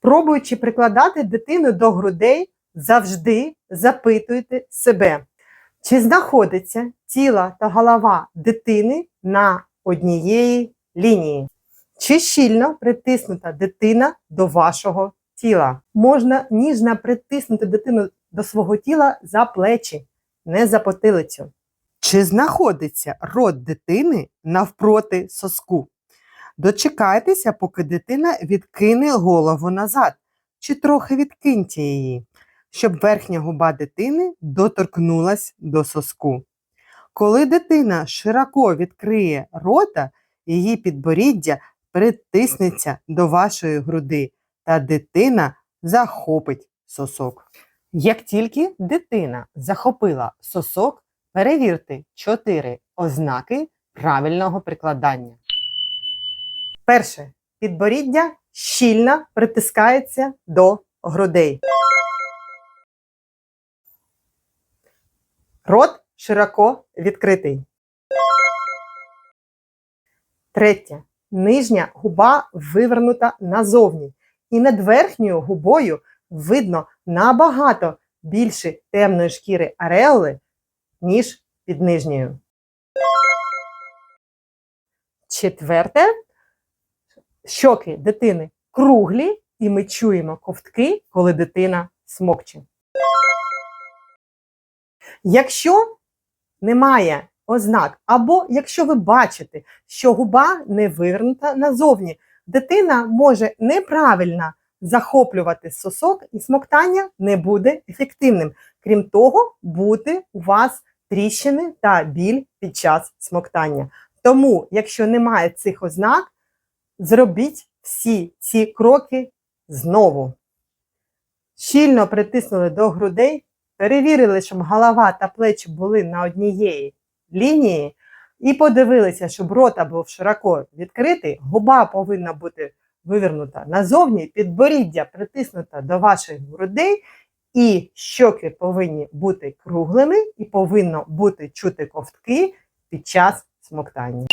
Пробуючи прикладати дитину до грудей, завжди запитуйте себе, чи знаходиться тіло та голова дитини на однієї лінії, чи щільно притиснута дитина до вашого тіла. Можна ніжно притиснути дитину до свого тіла за плечі, не за потилицю. Чи знаходиться рот дитини навпроти соску? Дочекайтеся, поки дитина відкине голову назад, чи трохи відкиньте її, щоб верхня губа дитини доторкнулась до соску. Коли дитина широко відкриє рота, її підборіддя притиснеться до вашої груди, та дитина захопить сосок. Як тільки дитина захопила сосок, перевірте чотири ознаки правильного прикладання. Перше. Підборіддя щільно притискається до грудей. Рот широко відкритий. Третє. Нижня губа вивернута назовні. І над верхньою губою видно набагато більше темної шкіри ареоли, ніж під нижньою. Четверте. Щоки дитини круглі, і ми чуємо ковтки, коли дитина смокче. Якщо немає ознак, або якщо ви бачите, що губа не вивернута назовні, дитина може неправильно захоплювати сосок, і смоктання не буде ефективним. Крім того, буде у вас тріщини та біль під час смоктання. Тому, якщо немає цих ознак, зробіть всі ці кроки знову. Щільно притиснули до грудей, перевірили, щоб голова та плечі були на однієї лінії, і подивилися, щоб рота був широко відкритий, губа повинна бути вивернута назовні, підборіддя притиснута до ваших грудей, і щоки повинні бути круглими, і повинно бути чути ковтки під час смоктання.